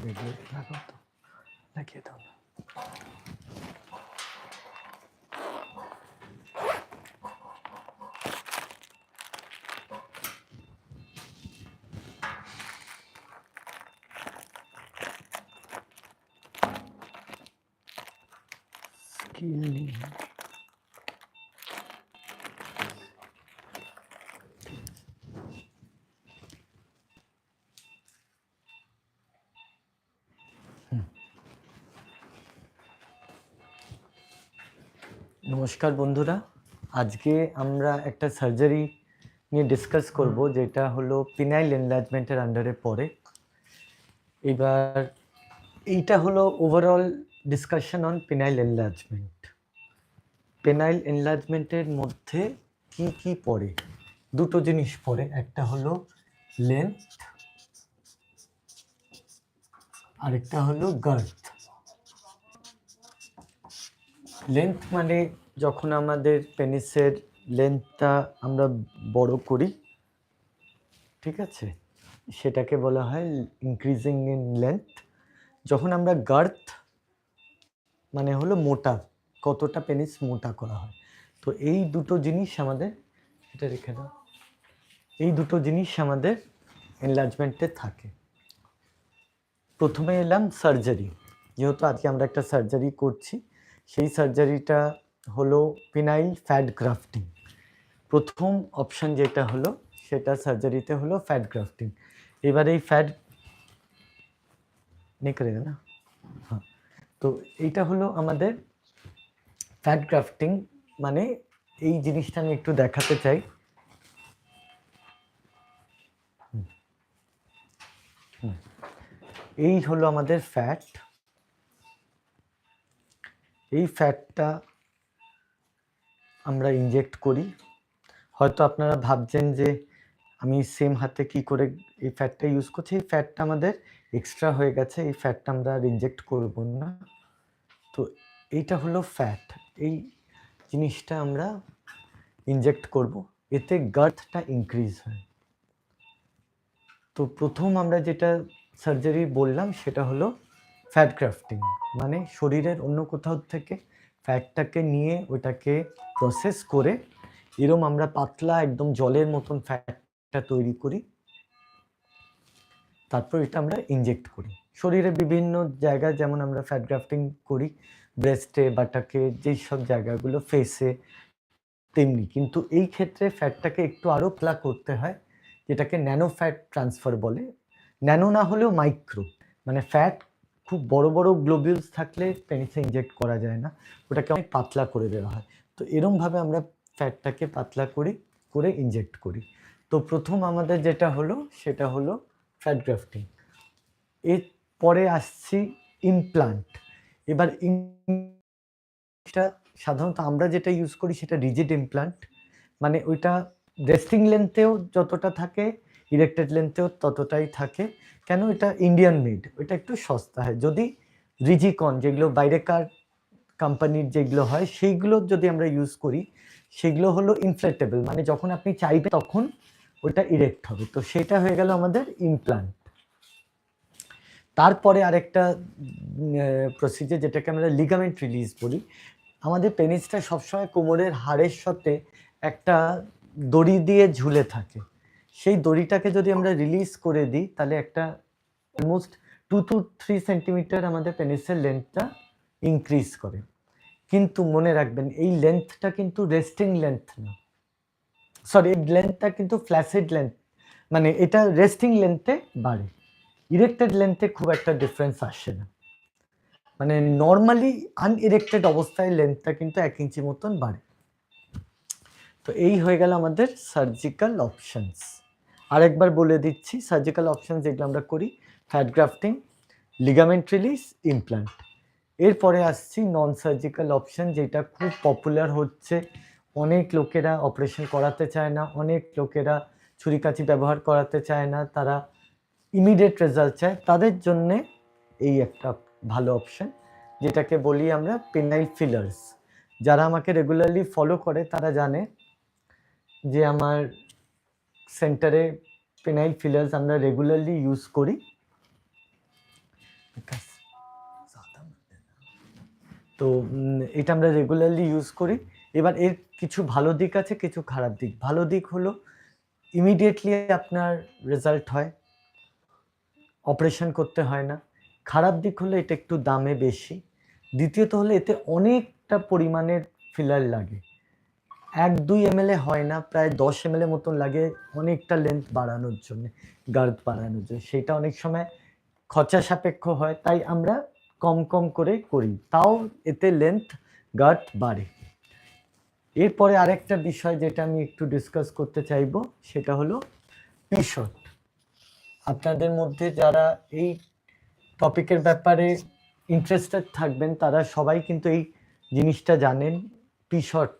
এগুলো লাগাও তো লাগিয়ে দাও না নমস্কার বন্ধুরা। আজকে আমরা একটা সার্জারি নিয়ে ডিসকাস করব, যেটা হলো পিনাইল এনলার্জমেন্টের আন্ডারে পড়ে। এবার এইটা হলো overall discussion on penile enlargement penile এনলার্জমেন্টের মধ্যে কি কি পড়ে? দুটো জিনিস পড়ে, একটা হলো লেন্থ আরেকটা হলো গার্থ লেন্থ মানে যখন আমাদের পেনিসের লেন্থটা আমরা বড় করি, ঠিক আছে? সেটাকে বলা হয় ইনক্রিজিং ইন লেন্থ যখন আমরা গার্থ মানে হলো মোটা, কতটা পেনিস মোটা করা হয়। তো এই দুটো জিনিস আমাদের, এটা রেখে দাও। এই দুটো জিনিস আমাদের এনলার্জমেন্টে থাকে। প্রথমে এলাম সার্জারি যেহেতু আজকে আমরা একটা সার্জারি করছি সেই সার্জারিটা হলো পিনাইল ফ্যাট গ্রাফটিং প্রথম অপশন যেটা হলো, সেটা সার্জারিতে হলো ফ্যাট গ্রাফটিং এবার এই ফ্যাট নেই করেগা না। হ্যাঁ। তো এইটা হলো আমাদের ফ্যাট গ্রাফটিং মানে এই জিনিসটা আমি একটু দেখাতে চাই। এই হলো আমাদের ফ্যাট এই ফ্যাটটা আমরা ইনজেক্ট করি। হয়তো আপনারা ভাবছেন যে আমি সেম হাতে কি করে এই ফ্যাটটা ইউজ করছি? এই ফ্যাটটা আমাদের এক্সট্রা হয়ে গেছে, এই ফ্যাটটা আমরা আর ইনজেক্ট করব না। তো এইটা হলো ফ্যাট এই জিনিসটা আমরা ইনজেক্ট করব। এতে গার্থটা ইনক্রিজ হয়। তো প্রথম আমরা যেটা সার্জারি বললাম, সেটা হলো ফ্যাট গ্রাফটিং মানে শরীরের অন্য কোথাও থেকে ফ্যাটটাকে নিয়ে ওটাকে প্রসেস করে এরম আমরা পাতলা একদম জলের মতন ফ্যাটটা তৈরি করি। তারপর এটা আমরা ইনজেক্ট করি। শরীরে বিভিন্ন জায়গায় যেমন আমরা ফ্যাট গ্রাফটিং করি ব্রেস্টে বাটাকে যেই সব জায়গাগুলো ফেসে তেমনি। কিন্তু এই ক্ষেত্রে ফ্যাটটাকে একটু আরও প্লা করতে হয়, যেটাকে ন্যানো ফ্যাট ট্রান্সফার বলে। ন্যানো না হলেও মাইক্রো মানে ফ্যাট খুব বড় বড় গ্লোবিউলস থাকলে পেনিসে ইনজেক্ট করা যায় না। ওটাকে অনেক পাতলা করে দেওয়া হয়। তো এরমভাবে আমরা ফ্যাটটাকে পাতলা করি, করে ইনজেক্ট করি। তো প্রথম আমাদের যেটা হলো, সেটা হলো ফ্যাট গ্রাফটিং এর পরে আসছি ইমপ্লান্ট এবার এটা সাধারণত আমরা যেটা ইউজ করি, সেটা রিজিড ইমপ্লান্ট মানে ওইটা রেস্টিং লেন্থেও যতটা থাকে ইরেক্টেড লেন্থেও ততটাই থাকে। কেন? এটা ইন্ডিয়ান মেড ওইটা একটু সস্তা হয়। যদি রিজিকন যেগুলো বাইরেকার কোম্পানির যেগুলো হয়, সেইগুলো যদি আমরা ইউজ করি, সেগুলো হলো ইনফ্লেটেবল মানে যখন আপনি চাইবেন তখন ওটা ইরেক্ট হবে। তো সেটা হয়ে গেল আমাদের ইমপ্লান্ট তারপরে আরেকটা প্রসিজার যেটাকে আমরা লিগামেন্ট রিলিজ বলি, আমাদের পেনিসটা সবসময় কোমরের হাড়ের সাথে একটা দড়ি দিয়ে ঝুলে থাকে। সেই দড়িটাকে যদি আমরা রিলিজ করে দিই, তাহলে একটা almost two two three centimetre আমাদের পেনিসের লেন্থটা ইনক্রিজ করে। কিন্তু মনে রাখবেন, এই লেন্থটা কিন্তু রেস্টিং লেন্থ না। সরি এই লেন্থটা কিন্তু ফ্ল্যাসিড লেন্থ মানে এটা রেস্টিং লেন্থে বাড়ে। ইরেক্টেড লেন্থে খুব একটা ডিফারেন্স আসে না। মানে নর্মালি আনইরেক্টেড অবস্থায় লেন্থটা কিন্তু এক ইঞ্চি মতন বাড়ে। তো এই হয়ে গেল আমাদের সার্জিক্যাল অপশনস আরেকবার বলে দিচ্ছি সার্জিক্যাল অপশন যেগুলো আমরা করি fat grafting ligament release implant এরপরে আসছি নন সার্জিক্যাল অপশান যেটা খুব পপুলার হচ্ছে। অনেক লোকেরা অপারেশন করাতে চায় না, অনেক লোকেরা ছুরিকাছি ব্যবহার করাতে চায় না, তারা ইমিডিয়েট রেজাল্ট চায়। তাদের জন্যে এই একটা ভালো অপশন যেটাকে বলি আমরা পেনাইল ফিলার্স যারা আমাকে রেগুলারলি ফলো করে, তারা জানে যে আমার সেন্টারে ফিনাইল ফিলার্স আমরা রেগুলারলি ইউজ করি। তো এটা আমরা রেগুলারলি ইউজ করি। এবার এর কিছু ভালো দিক আছে, কিছু খারাপ দিক। ভালো দিক হলো ইমিডিয়েটলি আপনার রেজাল্ট হয়। অপারেশন করতে হয় না। খারাপ দিক হলো, এটা একটু দামে বেশি। দ্বিতীয়ত হলো, এতে অনেকটা পরিমাণের ফিলার লাগে। এক দুই এম হয় না, প্রায় দশ এম মতন লাগে অনেকটা লেন্থ বাড়ানোর জন্য গার্ড বাড়ানোর জন্য। সেটা অনেক সময় খরচা সাপেক্ষ হয়, তাই আমরা কম কম করে করি। তাও এতে লেন্থ গার্ড বাড়ে। এরপরে আরেকটা বিষয় যেটা আমি একটু ডিসকাস করতে চাইব, সেটা হলো পিশট আপনাদের মধ্যে যারা এই টপিকের ব্যাপারে ইন্টারেস্টেড থাকবেন, তারা সবাই কিন্তু এই জিনিসটা জানেন পিশট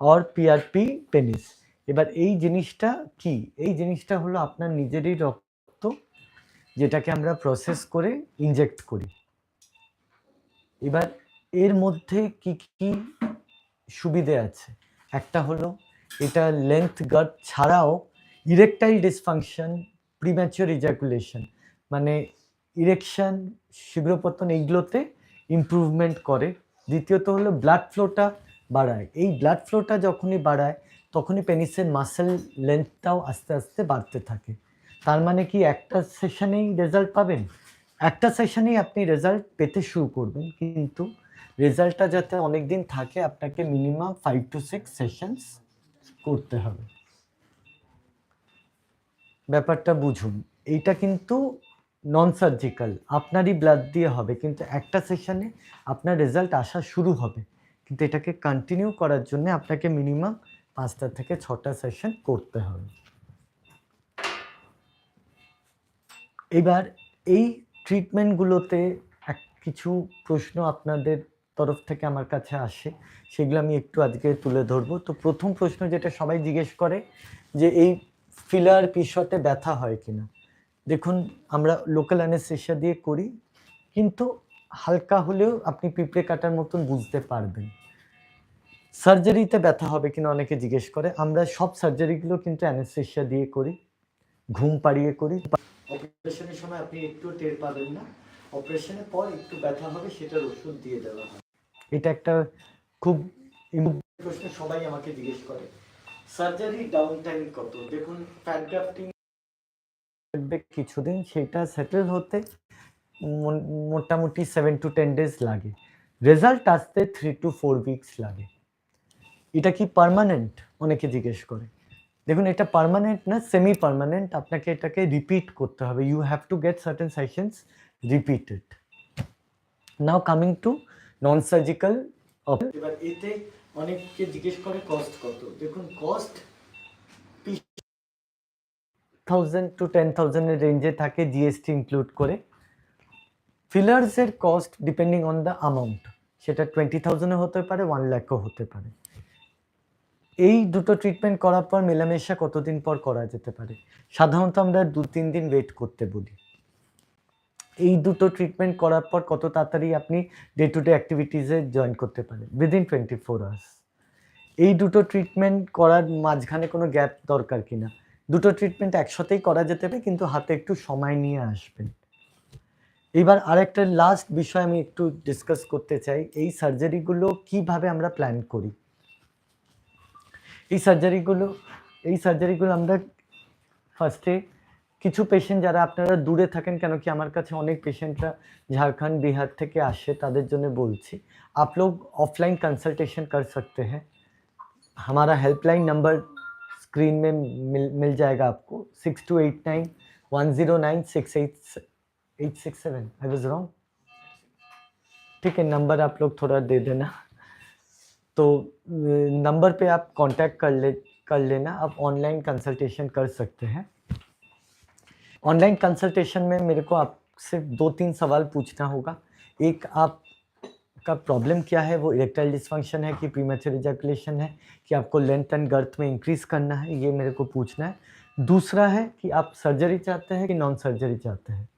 অর পিআরপি পেনিস এবার এই জিনিসটা কি? এই জিনিসটা হলো আপনার নিজেরই রক্ত যেটাকে আমরা প্রসেস করে ইনজেক্ট করি। এবার এর মধ্যে কি কি সুবিধে আছে? একটা হলো এটা লেন্থ গার্ড ছাড়াও ইরেকটাইল ডিসফাংশন প্রিম্যাচিওর ইজাকুলেশন মানে ইরেকশন শীঘ্রপতন এইগুলোতে ইমপ্রুভমেন্ট করে। দ্বিতীয়ত হলো ব্লাড ফ্লোটা বাড়ায়। এই ব্লাড ফ্লোটা যখনই বাড়ায়, তখনই পেনিসের মাসেল লেন্থটাও আস্তে আস্তে বাড়তে থাকে। তার মানে কি, একটা সেশনেই রেজাল্ট পাবেন? একটা সেশনেই আপনি রেজাল্ট পেতে শুরু করবেন, কিন্তু রেজাল্টটা যাতে অনেক দিন থাকে, আপনাকে minimum five to six sessions করতে হবে। ব্যাপারটা বুঝুন, এইটা কিন্তু নন সার্জিক্যাল আপনারই ব্লাড দিয়ে হবে, কিন্তু একটা সেশনে আপনার রেজাল্ট আসা শুরু হবে। কিন্তু এটাকে কন্টিনিউ করার জন্য আপনাকে মিনিমাম পাঁচটা থেকে ছটা সেশন করতে হবে। এবার এই ট্রিটমেন্টগুলোতে এক কিছু প্রশ্ন আপনাদের তরফ থেকে আমার কাছে আসে, সেগুলো আমি একটু আজকে তুলে ধরবো। তো প্রথম প্রশ্ন যেটা সবাই জিজ্ঞেস করে যে এই ফিলার পিশতে ব্যথা হয় কিনা? দেখুন, আমরা লোকাল অ্যানেস্থেশিয়া দিয়ে করি, কিন্তু হালকা হলেও আপনি পিঁপড়ে কাটার মতন বুঝতে পারবেন। সার্জারিতে ব্যথা হবে কিনা অনেকে জিজ্ঞেস করে। আমরা সব সার্জারিগুলো কিন্তু অ্যানেস্থেশিয়া দিয়ে করি ঘুম পাড়িয়ে করি। অপারেশনের সময় আপনি একটু টের পাবেন না। অপারেশনের পর একটু ব্যথা হবে সেটার ওষুধ দিয়ে দেওয়া হয় এটা একটা খুব প্রশ্ন সবাই আমাকে জিজ্ঞেস করে। সার্জারি ডাউন টাইম কত? দেখুন ফ্যাট গ্রাফটিং কিছুদিন সেটা সেটেল হতে মোটামুটি সেভেন টু টেন ডেজ লাগে। রেজাল্ট আসতে থ্রি টু ফোর উইকস লাগে। এটা কি পার্মানেন্ট অনেকে জিজ্ঞেস করে। দেখুন এটা পার্মানেন্ট না সেমি পারমানেন্ট আপনাকে এটাকে রিপিট করতে হবে। You have to get certain sessions repeated now coming to non surgical এবার এতে অনেককে জিজ্ঞেস করে কস্ট কত। দেখুন কস্ট থাউজেন্ড টু টেন থাউজেন্ডের রেঞ্জে থাকে জিএসটি ইনক্লুড করে। ফিলার্সের cost depending on the amount সেটা টোয়েন্টি থাউজেন্ডও হতে পারে ওয়ান ল্যাকও হতে পারে। এই দুটো ট্রিটমেন্ট করার পর মেলামেশা কতদিন পর করা যেতে পারে? সাধারণত আমরা দু, তিন দিন ওয়েট করতে বলি। এই দুটো ট্রিটমেন্ট করার পর কত তাড়াতাড়ি আপনি ডে টু ডে অ্যাক্টিভিটিসে জয়েন করতে পারেন? উইদিন টোয়েন্টি ফোর আওয়ার্স এই দুটো ট্রিটমেন্ট করার মাঝখানে কোনো গ্যাপ দরকার কিনা? দুটো ট্রিটমেন্ট একসাথেই করা যেতে পারে, কিন্তু হাতে একটু সময় নিয়ে আসবেন। এবার আরেকটা লাস্ট বিষয় আমি একটু ডিসকাস করতে চাই। এই সার্জারিগুলো কীভাবে আমরা প্ল্যান করি? এই সার্জারিগুলো এই সার্জারিগুলো আমরা ফার্স্টে কিছু পেশেন্ট যারা আপনারা দূরে থাকেন কেন কি আমার কাছে অনেক পেশেন্টরা ঝাড়খণ্ড বিহার থেকে আসে তাদের জন্য বলছি आप लोग ऑफलाइन कंसल्टेशन कर सकते हैं हमारा हेल्पलाइन नंबर स्क्रीन में मिल मिल जाएगा आपको six two eight nine one zero nine six eight eight six seven I was wrong ठीक है नंबर आप लोग थोड़ा दे देना तो नंबर पे आप कांटेक्ट कर ले, कर लेना, आप ऑनलाइन कंसल्टेशन कर सकते हैं। ऑनलाइन कंसल्टेशन में मेरे को आप आपसे दो तीन सवाल पूछना होगा। एक आप का प्रॉब्लम क्या है? वो इरेक्टाइल डिस्फंक्शन है कि प्रीमेचर इजैकुलेशन है कि आपको लेंथ एंड गर्थ में इंक्रीज करना है, ये मेरे को पूछना है। दूसरा है कि आप सर्जरी चाहते हैं कि नॉन सर्जरी चाहते हैं?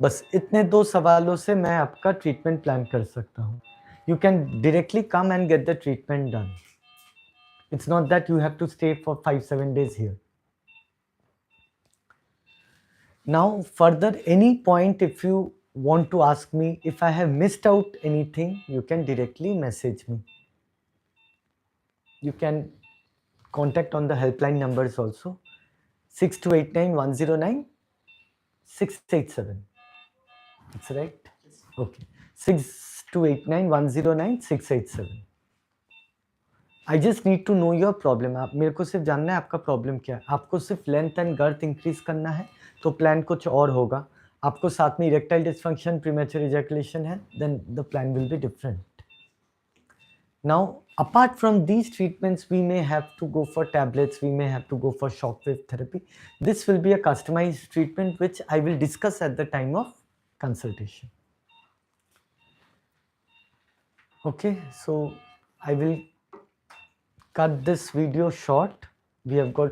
बस इतने दो सवालों से मैं आपका ट्रीटमेंट प्लान कर सकता हूँ। You can directly come and get the treatment done. It's not that you have to stay for five, seven days here. Now, further, any point if you want to ask me if I have missed out anything, you can directly message me. You can contact on the helpline numbers also 6289 109 687. That's right? Okay. 6289 I just need to know your problem मेरे को सिर्फ़ जानना है आपका problem क्या है। आपको सिर्फ़ लेंथ एंड गर्थ इंक्रीज करना है तो प्लान कुछ और होगा। आपको साथ में इरेक्टाइल डिस्फंक्शन प्रीमेचर इजैकुलेशन है then the plan will be different now apart from these treatments we may have to go for tablets we may have to go for shockwave therapy this will be a customise treatment which I will discuss at the time of consultation okay so i will cut this video short we have got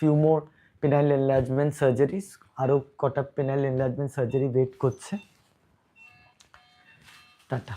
few more penile enlargement surgeries আরো কটা penile enlargement surgery wait করছে tata